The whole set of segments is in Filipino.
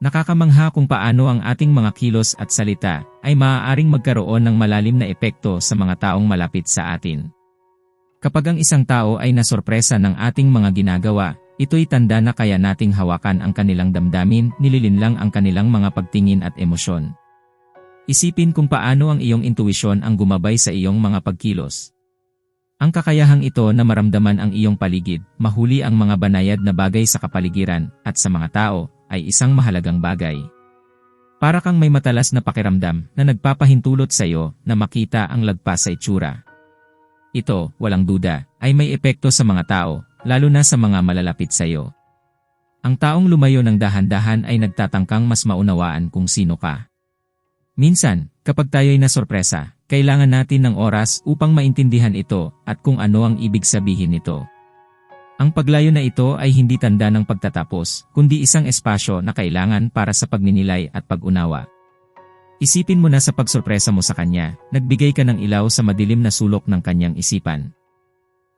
Nakakamangha kung paano ang ating mga kilos at salita ay maaaring magkaroon ng malalim na epekto sa mga taong malapit sa atin. Kapag ang isang tao ay nasorpresa ng ating mga ginagawa, ito'y tanda na kaya nating hawakan ang kanilang damdamin, nililinlang ang kanilang mga pagtingin at emosyon. Isipin kung paano ang iyong intuisyon ang gumabay sa iyong mga pagkilos. Ang kakayahang ito na maramdaman ang iyong paligid, mahuli ang mga banayad na bagay sa kapaligiran, at sa mga tao, ay isang mahalagang bagay. Para kang may matalas na pakiramdam na nagpapahintulot sa iyo na makita ang lagpas sa itsura. Ito, walang duda, ay may epekto sa mga tao, lalo na sa mga malalapit sa iyo. Ang taong lumayo ng dahan-dahan ay nagtatangkang mas maunawaan kung sino ka. Minsan, kapag tayo'y nasorpresa, kailangan natin ng oras upang maintindihan ito at kung ano ang ibig sabihin nito. Ang paglayo na ito ay hindi tanda ng pagtatapos, kundi isang espasyo na kailangan para sa pagninilay at pag-unawa. Isipin mo na sa pagsorpresa mo sa kanya, nagbigay ka ng ilaw sa madilim na sulok ng kanyang isipan.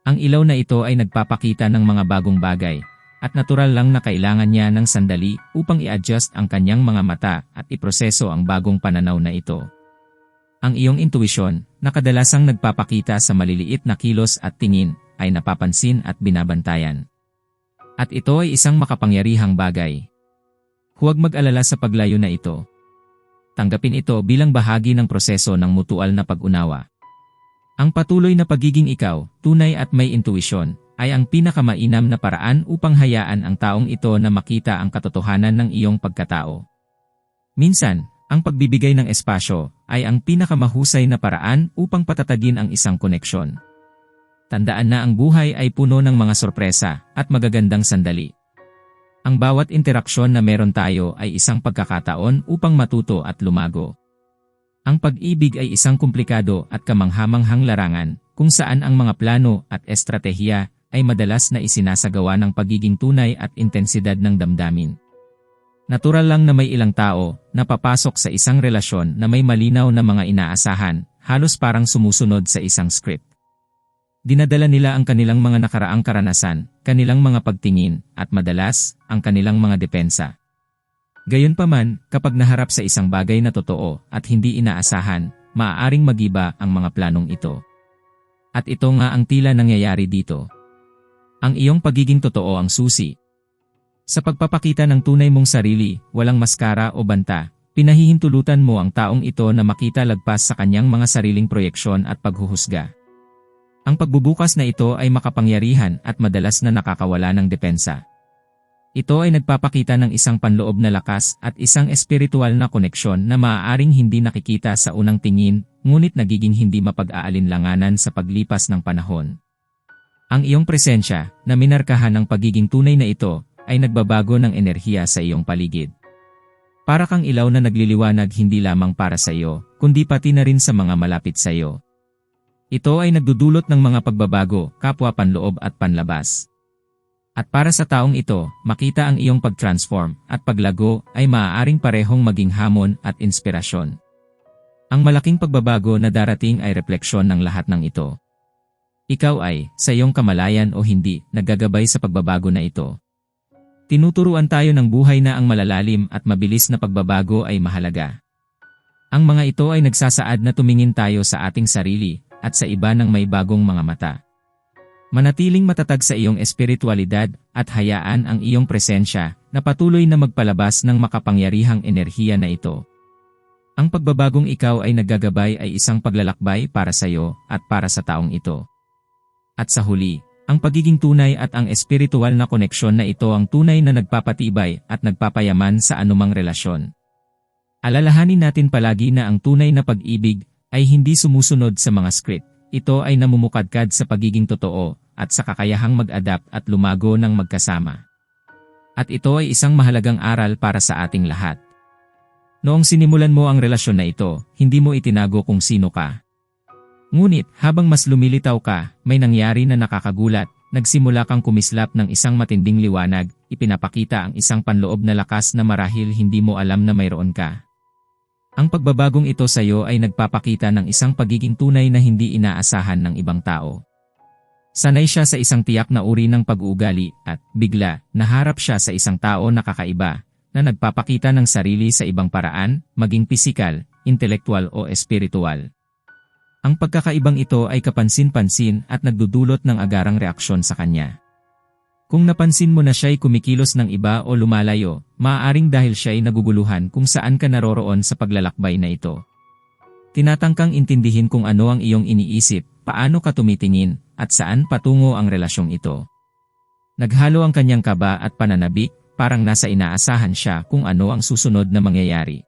Ang ilaw na ito ay nagpapakita ng mga bagong bagay, at natural lang na kailangan niya ng sandali upang i-adjust ang kanyang mga mata at iproseso ang bagong pananaw na ito. Ang iyong intuisyon, na kadalasang nagpapakita sa maliliit na kilos at tingin, ay napapansin at binabantayan. At ito ay isang makapangyarihang bagay. Huwag mag-alala sa paglayo na ito. Tanggapin ito bilang bahagi ng proseso ng mutual na pag-unawa. Ang patuloy na pagiging ikaw, tunay at may intuisyon, ay ang pinakamainam na paraan upang hayaan ang taong ito na makita ang katotohanan ng iyong pagkatao. Minsan, ang pagbibigay ng espasyo ay ang pinakamahusay na paraan upang patatagin ang isang koneksyon. Tandaan na ang buhay ay puno ng mga sorpresa at magagandang sandali. Ang bawat interaksyon na meron tayo ay isang pagkakataon upang matuto at lumago. Ang pag-ibig ay isang komplikado at kamanghamanghang larangan kung saan ang mga plano at estratehiya ay madalas na isinasagawa ng pagiging tunay at intensidad ng damdamin. Natural lang na may ilang tao na papasok sa isang relasyon na may malinaw na mga inaasahan, halos parang sumusunod sa isang script. Dinadala nila ang kanilang mga nakaraang karanasan, kanilang mga pagtingin, at madalas, ang kanilang mga depensa. Gayunpaman, kapag naharap sa isang bagay na totoo at hindi inaasahan, maaaring magiba ang mga planong ito. At ito nga ang tila nangyayari dito. Ang iyong pagiging totoo ang susi. Sa pagpapakita ng tunay mong sarili, walang maskara o banta, pinahihintulutan mo ang taong ito na makita lagpas sa kanyang mga sariling proyeksyon at paghuhusga. Ang pagbubukas na ito ay makapangyarihan at madalas na nakakawala ng depensa. Ito ay nagpapakita ng isang panloob na lakas at isang espiritual na koneksyon na maaaring hindi nakikita sa unang tingin, ngunit nagiging hindi mapag-aalinlanganan sa paglipas ng panahon. Ang iyong presensya, na minarkahan ng pagiging tunay na ito, ay nagbabago ng enerhiya sa iyong paligid. Para kang ilaw na nagliliwanag hindi lamang para sa iyo, kundi pati na rin sa mga malapit sa iyo. Ito ay nagdudulot ng mga pagbabago, kapwa panloob at panlabas. At para sa taong ito, makita ang iyong pag-transform at paglago ay maaaring parehong maging hamon at inspirasyon. Ang malaking pagbabago na darating ay refleksyon ng lahat ng ito. Ikaw ay, sa iyong kamalayan o hindi, naggagabay sa pagbabago na ito. Tinuturuan tayo ng buhay na ang malalalim at mabilis na pagbabago ay mahalaga. Ang mga ito ay nagsasaad na tumingin tayo sa ating sarili at sa iba ng may bagong mga mata. Manatiling matatag sa iyong espiritualidad at hayaan ang iyong presensya na patuloy na magpalabas ng makapangyarihang enerhiya na ito. Ang pagbabagong ikaw ay naggagabay ay isang paglalakbay para sa iyo at para sa taong ito. At sa huli, ang pagiging tunay at ang espiritual na koneksyon na ito ang tunay na nagpapatibay at nagpapayaman sa anumang relasyon. Alalahanin natin palagi na ang tunay na pag-ibig ay hindi sumusunod sa mga script. Ito ay namumukadkad sa pagiging totoo at sa kakayahang mag-adapt at lumago ng magkasama. At ito ay isang mahalagang aral para sa ating lahat. Noong sinimulan mo ang relasyon na ito, hindi mo itinago kung sino ka. Ngunit, habang mas lumilitaw ka, may nangyari na nakakagulat, nagsimula kang kumislap ng isang matinding liwanag, ipinapakita ang isang panloob na lakas na marahil hindi mo alam na mayroon ka. Ang pagbabagong ito sa iyo ay nagpapakita ng isang pagiging tunay na hindi inaasahan ng ibang tao. Sanay siya sa isang tiyak na uri ng pag-uugali at, bigla, naharap siya sa isang tao na kakaiba, na nagpapakita ng sarili sa ibang paraan, maging pisikal, intelektual o espiritual. Ang pagkakaibang ito ay kapansin-pansin at nagdudulot ng agarang reaksyon sa kanya. Kung napansin mo na siya'y kumikilos ng iba o lumalayo, maaaring dahil siya'y naguguluhan kung saan ka naroroon sa paglalakbay na ito. Tinatangkang intindihin kung ano ang iyong iniisip, paano ka tumitingin, at saan patungo ang relasyong ito. Naghalo ang kanyang kaba at pananabik, parang nasa inaasahan siya kung ano ang susunod na mangyayari.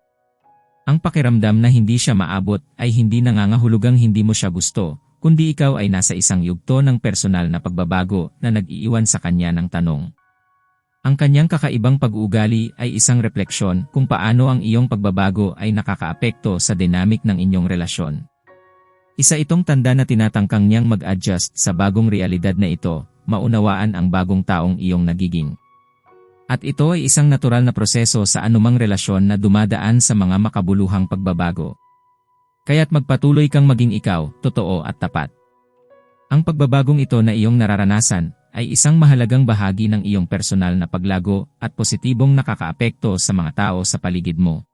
Ang pakiramdam na hindi siya maabot ay hindi nangangahulugang hindi mo siya gusto, kundi ikaw ay nasa isang yugto ng personal na pagbabago na nag-iiwan sa kanya ng tanong. Ang kanyang kakaibang pag-uugali ay isang refleksyon kung paano ang iyong pagbabago ay nakakaapekto sa dynamic ng inyong relasyon. Isa itong tanda na tinatangkang niyang mag-adjust sa bagong realidad na ito, maunawaan ang bagong taong iyong nagiging. At ito ay isang natural na proseso sa anumang relasyon na dumadaan sa mga makabuluhang pagbabago. Kaya't magpatuloy kang maging ikaw, totoo at tapat. Ang pagbabagong ito na iyong nararanasan ay isang mahalagang bahagi ng iyong personal na paglago at positibong nakakaapekto sa mga tao sa paligid mo.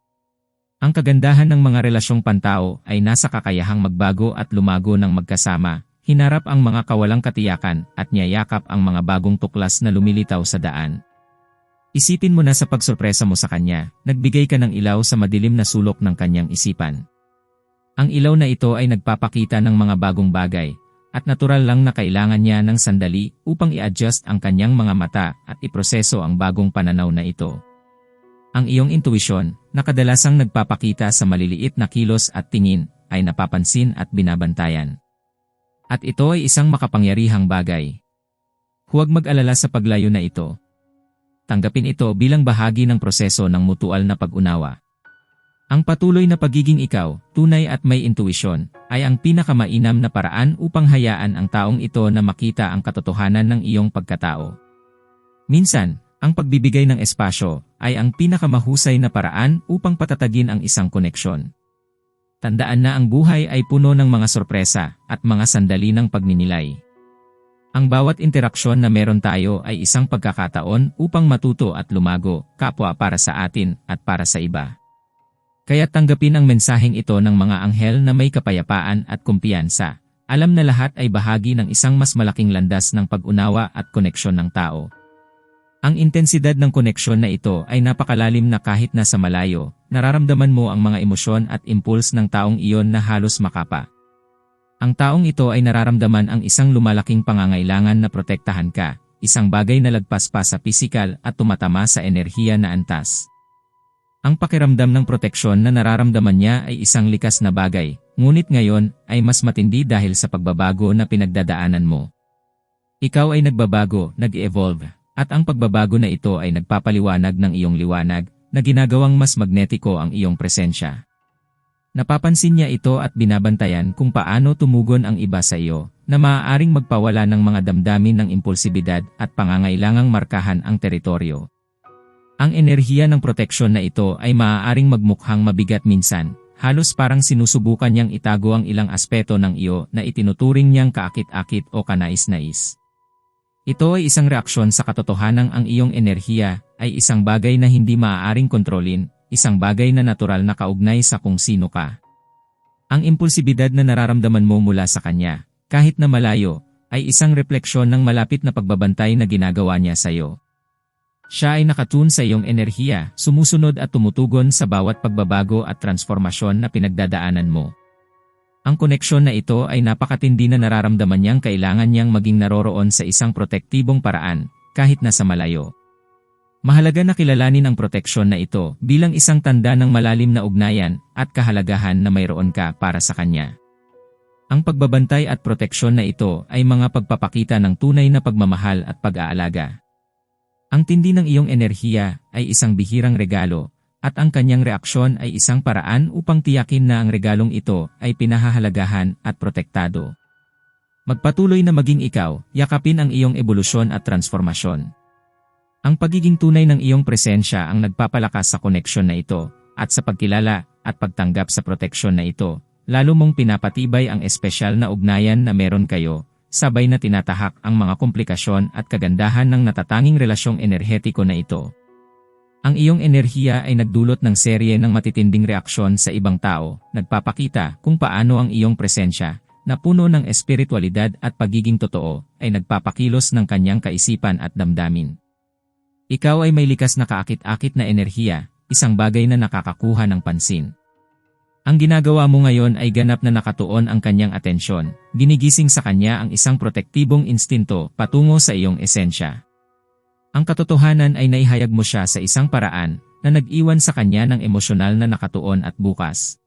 Ang kagandahan ng mga relasyong pantao ay nasa kakayahang magbago at lumago ng magkasama, hinarap ang mga kawalang katiyakan at niyayakap ang mga bagong tuklas na lumilitaw sa daan. Isipin mo na sa pagsurpresa mo sa kanya, nagbigay ka ng ilaw sa madilim na sulok ng kanyang isipan. Ang ilaw na ito ay nagpapakita ng mga bagong bagay, at natural lang na kailangan niya ng sandali upang i-adjust ang kanyang mga mata at iproseso ang bagong pananaw na ito. Ang iyong intuisyon, na kadalasang nagpapakita sa maliliit na kilos at tingin, ay napapansin at binabantayan. At ito ay isang makapangyarihang bagay. Huwag mag-alala sa paglayo na ito, tanggapin ito bilang bahagi ng proseso ng mutual na pag-unawa. Ang patuloy na pagiging ikaw, tunay at may intuisyon, ay ang pinakamainam na paraan upang hayaan ang taong ito na makita ang katotohanan ng iyong pagkatao. Minsan, ang pagbibigay ng espasyo ay ang pinakamahusay na paraan upang patatagin ang isang koneksyon. Tandaan na ang buhay ay puno ng mga sorpresa at mga sandali ng pagninilay. Ang bawat interaksyon na meron tayo ay isang pagkakataon upang matuto at lumago, kapwa para sa atin at para sa iba. Kaya tanggapin ang mensaheng ito ng mga anghel na may kapayapaan at kumpiyansa. Alam na lahat ay bahagi ng isang mas malaking landas ng pag-unawa at koneksyon ng tao. Ang intensidad ng koneksyon na ito ay napakalalim na kahit nasa malayo, nararamdaman mo ang mga emosyon at impuls ng taong iyon na halos makapa. Ang taong ito ay nararamdaman ang isang lumalaking pangangailangan na protektahan ka, isang bagay na lagpas pa sa pisikal at tumatama sa enerhiya na antas. Ang pakiramdam ng proteksyon na nararamdaman niya ay isang likas na bagay, ngunit ngayon ay mas matindi dahil sa pagbabago na pinagdadaanan mo. Ikaw ay nagbabago, nag-evolve, at ang pagbabago na ito ay nagpapaliwanag ng iyong liwanag na ginagawang mas magnetiko ang iyong presensya. Napapansin niya ito at binabantayan kung paano tumugon ang iba sa iyo, na maaaring magpawala ng mga damdamin ng impulsibidad at pangangailangang markahan ang teritoryo. Ang enerhiya ng proteksyon na ito ay maaaring magmukhang mabigat minsan, halos parang sinusubukan niyang itago ang ilang aspeto ng iyo na itinuturing niyang kaakit-akit o kanais-nais. Ito ay isang reaksyon sa katotohanang ang iyong enerhiya ay isang bagay na hindi maaaring kontrolin, isang bagay na natural na kaugnay sa kung sino ka. Ang impulsibidad na nararamdaman mo mula sa kanya, kahit na malayo, ay isang refleksyon ng malapit na pagbabantay na ginagawa niya sa iyo. Siya ay nakatun sa iyong enerhiya, sumusunod at tumutugon sa bawat pagbabago at transformasyon na pinagdadaanan mo. Ang koneksyon na ito ay napakatindi na nararamdaman niyang kailangan niyang maging naroroon sa isang protektibong paraan, kahit nasa malayo. Mahalaga na kilalanin ang proteksyon na ito bilang isang tanda ng malalim na ugnayan at kahalagahan na mayroon ka para sa kanya. Ang pagbabantay at proteksyon na ito ay mga pagpapakita ng tunay na pagmamahal at pag-aalaga. Ang tindi ng iyong enerhiya ay isang bihirang regalo, at ang kanyang reaksyon ay isang paraan upang tiyakin na ang regalong ito ay pinahahalagahan at protektado. Magpatuloy na maging ikaw, yakapin ang iyong ebolusyon at transformasyon. Ang pagiging tunay ng iyong presensya ang nagpapalakas sa koneksyon na ito, at sa pagkilala at pagtanggap sa proteksyon na ito, lalo mong pinapatibay ang espesyal na ugnayan na meron kayo, sabay na tinatahak ang mga komplikasyon at kagandahan ng natatanging relasyong enerhetiko na ito. Ang iyong enerhiya ay nagdulot ng serye ng matitinding reaksyon sa ibang tao, nagpapakita kung paano ang iyong presensya, na puno ng espiritualidad at pagiging totoo, ay nagpapakilos ng kanyang kaisipan at damdamin. Ikaw ay may likas na kaakit-akit na enerhiya, isang bagay na nakakakuha ng pansin. Ang ginagawa mo ngayon ay ganap na nakatuon ang kanyang atensyon, ginigising sa kanya ang isang protektibong instinto patungo sa iyong esensya. Ang katotohanan ay naihayag mo siya sa isang paraan na nag-iwan sa kanya ng emosyonal na nakatuon at bukas.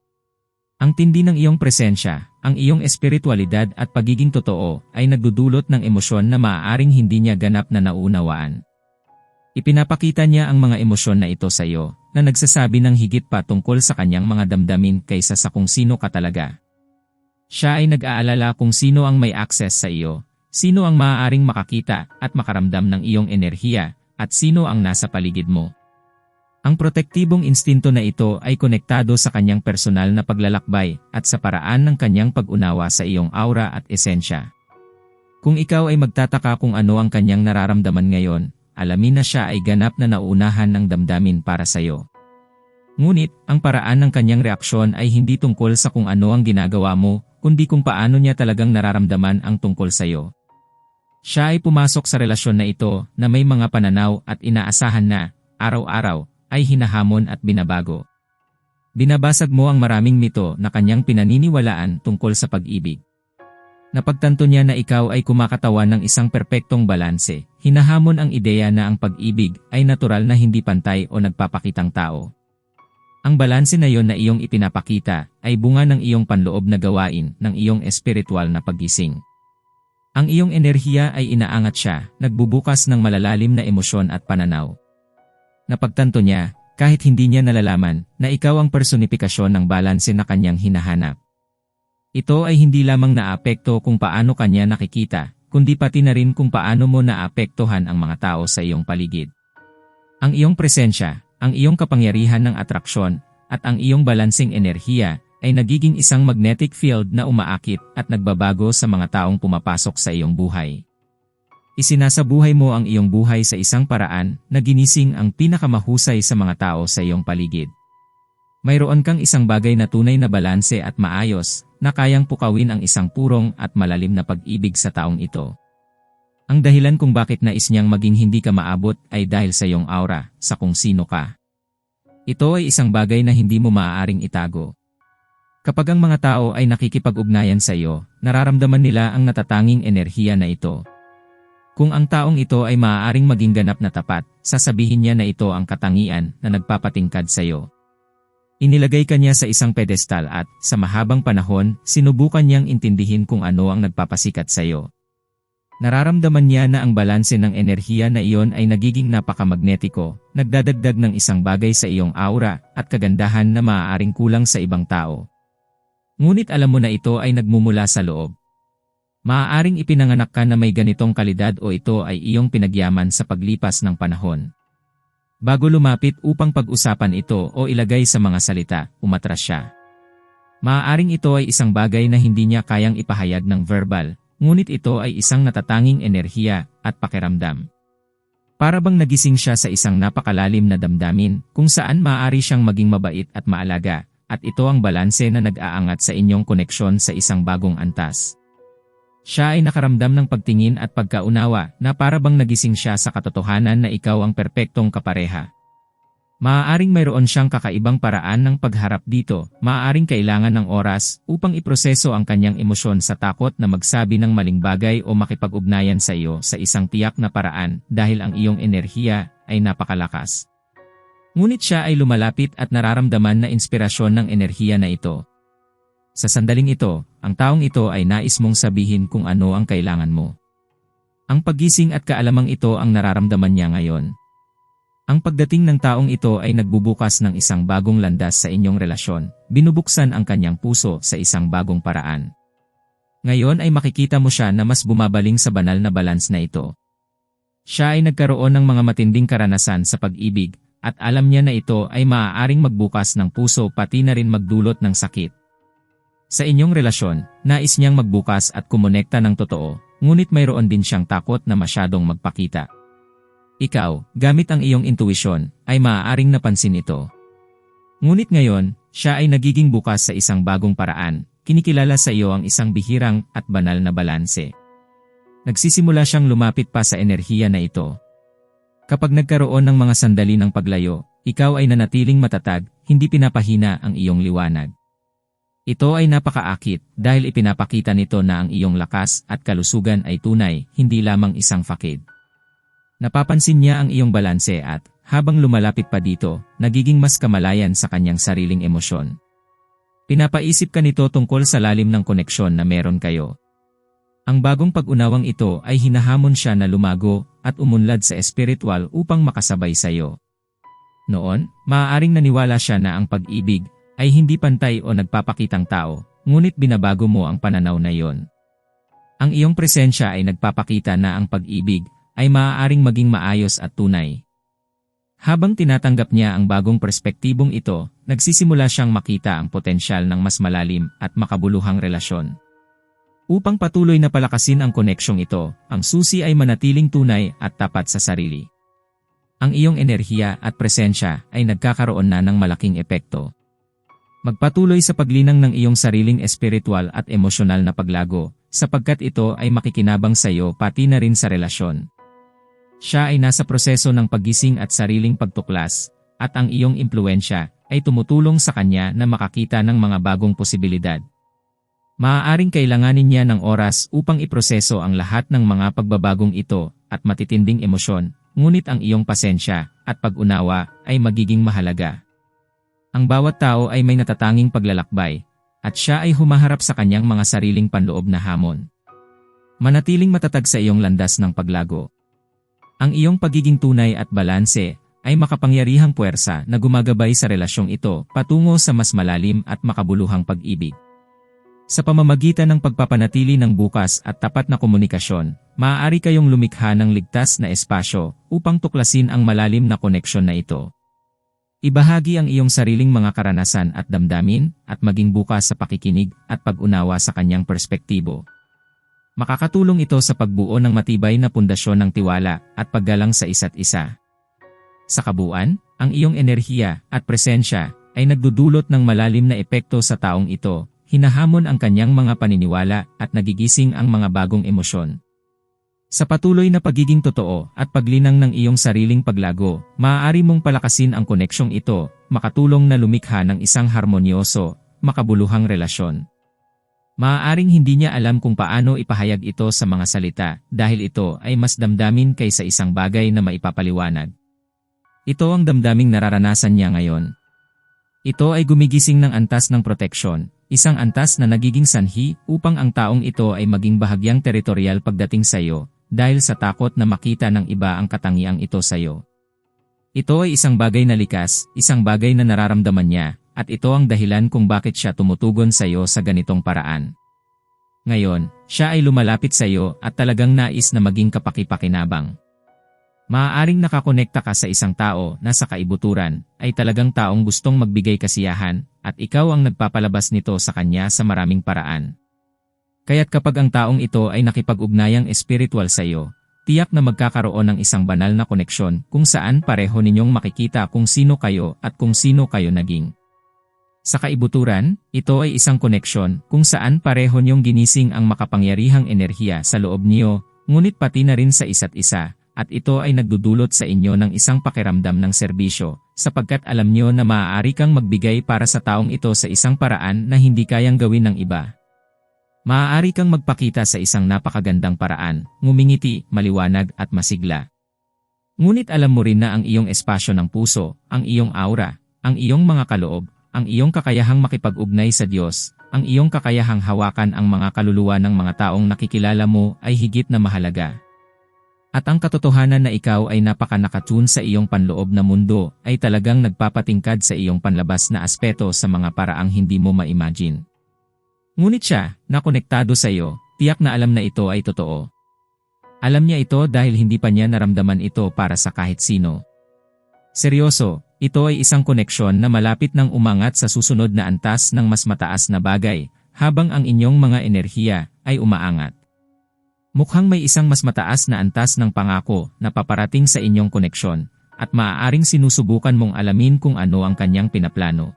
Ang tindi ng iyong presensya, ang iyong espiritualidad at pagiging totoo ay nagdudulot ng emosyon na maaaring hindi niya ganap na naunawaan. Ipinapakita niya ang mga emosyon na ito sa iyo, na nagsasabi ng higit pa tungkol sa kanyang mga damdamin kaysa sa kung sino ka talaga. Siya ay nag-aalala kung sino ang may access sa iyo, Sino ang maaaring makakita at makaramdam ng iyong enerhiya at sino ang nasa paligid mo? Ang protektibong instinto na ito ay konektado sa kanyang personal na paglalakbay at sa paraan ng kanyang pag-unawa sa iyong aura at esensya. Kung ikaw ay magtataka kung ano ang kanyang nararamdaman ngayon, alamin na siya ay ganap na nauunahan ng damdamin para sa iyo. Ngunit, ang paraan ng kanyang reaksyon ay hindi tungkol sa kung ano ang ginagawa mo, kundi kung paano niya talagang nararamdaman ang tungkol sa iyo. Siya ay pumasok sa relasyon na ito na may mga pananaw at inaasahan na, araw-araw, ay hinahamon at binabago. Binabasag mo ang maraming mito na kanyang pinaniniwalaan tungkol sa pag-ibig. Napagtanto niya na ikaw ay kumakatawan ng isang perpektong balanse, hinahamon ang ideya na ang pag-ibig ay natural na hindi pantay o nagpapakitang tao. Ang balanse na iyon na iyong ipinapakita ay bunga ng iyong panloob na gawain ng iyong espiritual na paggising. Ang iyong enerhiya ay inaangat siya, nagbubukas ng malalalim na emosyon at pananaw. Napagtanto niya, kahit hindi niya nalalaman, na ikaw ang personifikasyon ng balanse na kanyang hinahanap. Ito ay hindi lamang naapekto kung paano kanya nakikita, kundi pati na rin kung paano mo naapektuhan ang mga tao sa iyong paligid. Ang iyong presensya, ang iyong kapangyarihan ng atraksyon, at ang iyong balansing enerhiya ay nagiging isang magnetic field na umaakit at nagbabago sa mga taong pumapasok sa iyong buhay. Isinasabuhay mo ang iyong buhay sa isang paraan na ginising ang pinakamahusay sa mga tao sa iyong paligid. Mayroon kang isang bagay na tunay na balanse at maayos na kayang pukawin ang isang purong at malalim na pag-ibig sa taong ito. Ang dahilan kung bakit nais niyang maging hindi ka maabot ay dahil sa iyong aura, sa kung sino ka. Ito ay isang bagay na hindi mo maaaring itago. Kapag ang mga tao ay nakikipag-ugnayan sa iyo, nararamdaman nila ang natatanging enerhiya na ito. Kung ang taong ito ay maaaring maging ganap na tapat, sasabihin niya na ito ang katangian na nagpapatingkad sa iyo. Inilagay kanya sa isang pedestal at, sa mahabang panahon, sinubukan niyang intindihin kung ano ang nagpapasikat sa iyo. Nararamdaman niya na ang balanse ng enerhiya na iyon ay nagiging napakamagnetiko, nagdadagdag ng isang bagay sa iyong aura at kagandahan na maaaring kulang sa ibang tao. Ngunit alam mo na ito ay nagmumula sa loob. Maaaring ipinanganak ka na may ganitong kalidad o ito ay iyong pinagyaman sa paglipas ng panahon. Bago lumapit upang pag-usapan ito o ilagay sa mga salita, umatras siya. Maaaring ito ay isang bagay na hindi niya kayang ipahayag ng verbal, ngunit ito ay isang natatanging enerhiya at pakiramdam. Para bang nagising siya sa isang napakalalim na damdamin kung saan maaari siyang maging mabait at maalaga, at ito ang balanse na nag-aangat sa inyong koneksyon sa isang bagong antas. Siya ay nakaramdam ng pagtingin at pagkaunawa na para bang nagising siya sa katotohanan na ikaw ang perpektong kapareha. Maaaring mayroon siyang kakaibang paraan ng pagharap dito, maaaring kailangan ng oras upang iproseso ang kanyang emosyon sa takot na magsabi ng maling bagay o makipag-ugnayan sa iyo sa isang tiyak na paraan dahil ang iyong enerhiya ay napakalakas. Ngunit siya ay lumalapit at nararamdaman na inspirasyon ng enerhiya na ito. Sa sandaling ito, ang taong ito ay nais mong sabihin kung ano ang kailangan mo. Ang pagising at kaalamang ito ang nararamdaman niya ngayon. Ang pagdating ng taong ito ay nagbubukas ng isang bagong landas sa inyong relasyon, binubuksan ang kanyang puso sa isang bagong paraan. Ngayon ay makikita mo siya na mas bumabaling sa banal na balance na ito. Siya ay nagkaroon ng mga matinding karanasan sa pag-ibig at alam niya na ito ay maaaring magbukas ng puso pati na rin magdulot ng sakit. Sa inyong relasyon, nais niyang magbukas at kumonekta ng totoo, ngunit mayroon din siyang takot na masyadong magpakita. Ikaw, gamit ang iyong intuisyon, ay maaaring napansin ito. Ngunit ngayon, siya ay nagiging bukas sa isang bagong paraan, kinikilala sa iyo ang isang bihirang at banal na balanse. Nagsisimula siyang lumapit pa sa enerhiya na ito. Kapag nagkaroon ng mga sandali ng paglayo, ikaw ay nanatiling matatag, hindi pinapahina ang iyong liwanag. Ito ay napakaakit dahil ipinapakita nito na ang iyong lakas at kalusugan ay tunay, hindi lamang isang fakid. Napapansin niya ang iyong balanse at, habang lumalapit pa dito, nagiging mas kamalayan sa kanyang sariling emosyon. Pinapaisip ka nito tungkol sa lalim ng koneksyon na meron kayo. Ang bagong pag-unawang ito ay hinahamon siya na lumago at umunlad sa espiritual upang makasabay sa iyo. Noon, maaaring naniwala siya na ang pag-ibig ay hindi pantay o nagpapakitang tao, ngunit binabago mo ang pananaw na iyon. Ang iyong presensya ay nagpapakita na ang pag-ibig ay maaaring maging maayos at tunay. Habang tinatanggap niya ang bagong perspektibong ito, nagsisimula siyang makita ang potensyal ng mas malalim at makabuluhang relasyon. Upang patuloy na palakasin ang koneksyong ito, ang susi ay manatiling tunay at tapat sa sarili. Ang iyong enerhiya at presensya ay nagkakaroon na ng malaking epekto. Magpatuloy sa paglinang ng iyong sariling espiritual at emosyonal na paglago, sapagkat ito ay makikinabang sa iyo pati na rin sa relasyon. Siya ay nasa proseso ng paggising at sariling pagtuklas, at ang iyong impluensya ay tumutulong sa kanya na makakita ng mga bagong posibilidad. Maaaring kailanganin niya ng oras upang iproseso ang lahat ng mga pagbabagong ito at matitinding emosyon, ngunit ang iyong pasensya at pag-unawa ay magiging mahalaga. Ang bawat tao ay may natatanging paglalakbay, at siya ay humaharap sa kanyang mga sariling panloob na hamon. Manatiling matatag sa iyong landas ng paglago. Ang iyong pagiging tunay at balanse ay makapangyarihang puwersa na gumagabay sa relasyong ito patungo sa mas malalim at makabuluhang pag-ibig. Sa pamamagitan ng pagpapanatili ng bukas at tapat na komunikasyon, maaari kayong lumikha ng ligtas na espasyo upang tuklasin ang malalim na koneksyon na ito. Ibahagi ang iyong sariling mga karanasan at damdamin at maging bukas sa pakikinig at pag-unawa sa kanyang perspektibo. Makakatulong ito sa pagbuo ng matibay na pundasyon ng tiwala at paggalang sa isa't isa. Sa kabuuan, ang iyong enerhiya at presensya ay nagdudulot ng malalim na epekto sa taong ito, hinahamon ang kanyang mga paniniwala at nagigising ang mga bagong emosyon. Sa patuloy na pagiging totoo at paglinang ng iyong sariling paglago, maaari mong palakasin ang koneksyong ito, makatulong na lumikha ng isang harmonyoso, makabuluhang relasyon. Maaaring hindi niya alam kung paano ipahayag ito sa mga salita dahil ito ay mas damdamin kaysa isang bagay na maipapaliwanag. Ito ang damdaming nararanasan niya ngayon. Ito ay gumigising ng antas ng proteksyon, isang antas na nagiging sanhi upang ang taong ito ay maging bahagyang teritorial pagdating sa iyo, dahil sa takot na makita ng iba ang katangiang ito sa iyo. Ito ay isang bagay na likas, isang bagay na nararamdaman niya, at ito ang dahilan kung bakit siya tumutugon sa iyo sa ganitong paraan. Ngayon, siya ay lumalapit sa iyo at talagang nais na maging kapakipakinabang. Maaaring nakakonekta ka sa isang tao na sa kaibuturan ay talagang taong gustong magbigay kasiyahan at ikaw ang nagpapalabas nito sa kanya sa maraming paraan. Kaya't kapag ang taong ito ay nakipag-ugnayang espiritual sa iyo, tiyak na magkakaroon ng isang banal na koneksyon kung saan pareho ninyong makikita kung sino kayo at kung sino kayo naging. Sa kaibuturan, ito ay isang koneksyon kung saan pareho niyong ginising ang makapangyarihang enerhiya sa loob niyo, ngunit pati na rin sa isa't isa, at ito ay nagdudulot sa inyo ng isang pakiramdam ng serbisyo, sapagkat alam niyo na maaari kang magbigay para sa taong ito sa isang paraan na hindi kayang gawin ng iba. Maaari kang magpakita sa isang napakagandang paraan, ngumingiti, maliwanag at masigla. Ngunit alam mo rin na ang iyong espasyo ng puso, ang iyong aura, ang iyong mga kaloob, ang iyong kakayahang makipag-ugnay sa Diyos, ang iyong kakayahang hawakan ang mga kaluluwa ng mga taong nakikilala mo ay higit na mahalaga. At ang katotohanan na ikaw ay napakanakatun sa iyong panloob na mundo ay talagang nagpapatingkad sa iyong panlabas na aspeto sa mga paraang hindi mo ma-imagine. Ngunit siya, na sa iyo, tiyak na alam na ito ay totoo. Alam niya ito dahil hindi pa niya naramdaman ito para sa kahit sino. Seryoso, ito ay isang koneksyon na malapit ng umangat sa susunod na antas ng mas mataas na bagay, habang ang inyong mga enerhiya ay umaangat. Mukhang may isang mas mataas na antas ng pangako na paparating sa inyong koneksyon, at maaaring sinusubukan mong alamin kung ano ang kanyang pinaplano.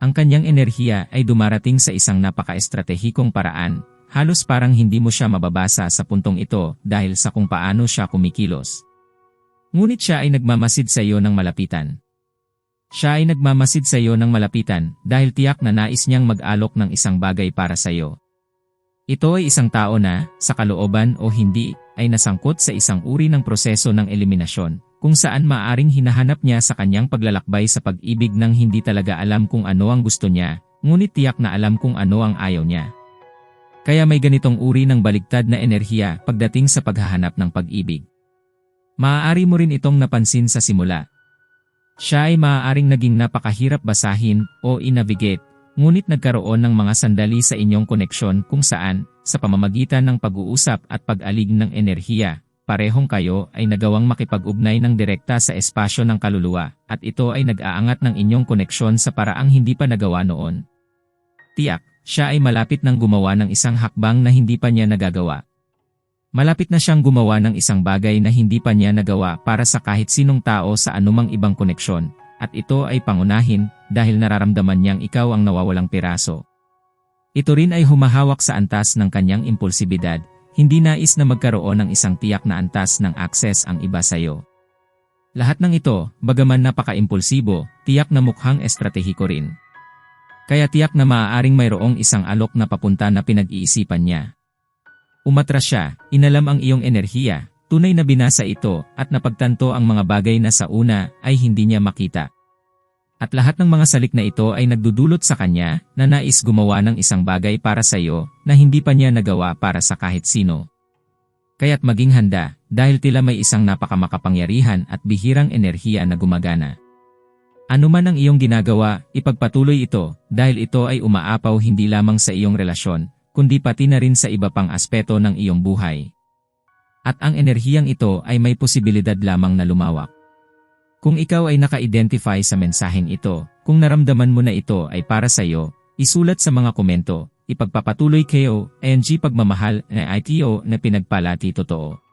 Ang kanyang enerhiya ay dumarating sa isang napaka-estratehikong paraan, halos parang hindi mo siya mababasa sa puntong ito dahil sa kung paano siya kumikilos. Ngunit siya ay nagmamasid sa iyo ng malapitan. Siya ay nagmamasid sa iyo ng malapitan dahil tiyak na nais niyang mag-alok ng isang bagay para sa iyo. Ito ay isang tao na, sa kalooban o hindi, ay nasangkot sa isang uri ng proseso ng eliminasyon, kung saan maaring hinahanap niya sa kanyang paglalakbay sa pag-ibig nang hindi talaga alam kung ano ang gusto niya, ngunit tiyak na alam kung ano ang ayaw niya. Kaya may ganitong uri ng baligtad na enerhiya pagdating sa paghahanap ng pag-ibig. Maaari mo rin itong napansin sa simula. Siya ay maaaring naging napakahirap basahin o i-navigate, ngunit nagkaroon ng mga sandali sa inyong koneksyon kung saan, sa pamamagitan ng pag-uusap at pag-alig ng enerhiya, parehong kayo ay nagawang makipag-ugnay ng direkta sa espasyo ng kaluluwa, at ito ay nag-aangat ng inyong koneksyon sa paraang hindi pa nagawa noon. Tiyak, siya ay malapit ng gumawa ng isang hakbang na hindi pa niya nagagawa. Malapit na siyang gumawa ng isang bagay na hindi pa niya nagawa para sa kahit sinong tao sa anumang ibang koneksyon, at ito ay pangunahin dahil nararamdaman niyang ikaw ang nawawalang piraso. Ito rin ay humahawak sa antas ng kanyang impulsibidad, hindi nais na magkaroon ng isang tiyak na antas ng akses ang iba sa iyo. Lahat ng ito, bagaman napaka-impulsibo, tiyak na mukhang estratehiko rin. Kaya tiyak na maaaring mayroong isang alok na papunta na pinag-iisipan niya. Umatras siya, inalam ang iyong enerhiya, tunay na binasa ito at napagtanto ang mga bagay na sa una ay hindi niya makita. At lahat ng mga salik na ito ay nagdudulot sa kanya na nais gumawa ng isang bagay para sa iyo na hindi pa niya nagawa para sa kahit sino. Kaya't maging handa dahil tila may isang napakamakapangyarihan at bihirang enerhiya na gumagana. Ano man ang iyong ginagawa, ipagpatuloy ito dahil ito ay umaapaw hindi lamang sa iyong relasyon, kundi pati na rin sa iba pang aspeto ng iyong buhay. At ang enerhiyang ito ay may posibilidad lamang na lumawak. Kung ikaw ay naka-identify sa mensaheng ito, kung naramdaman mo na ito ay para sa iyo, isulat sa mga komento, ipagpapatuloy kayo, NG pagmamahal na ITO na pinagpalati totoo.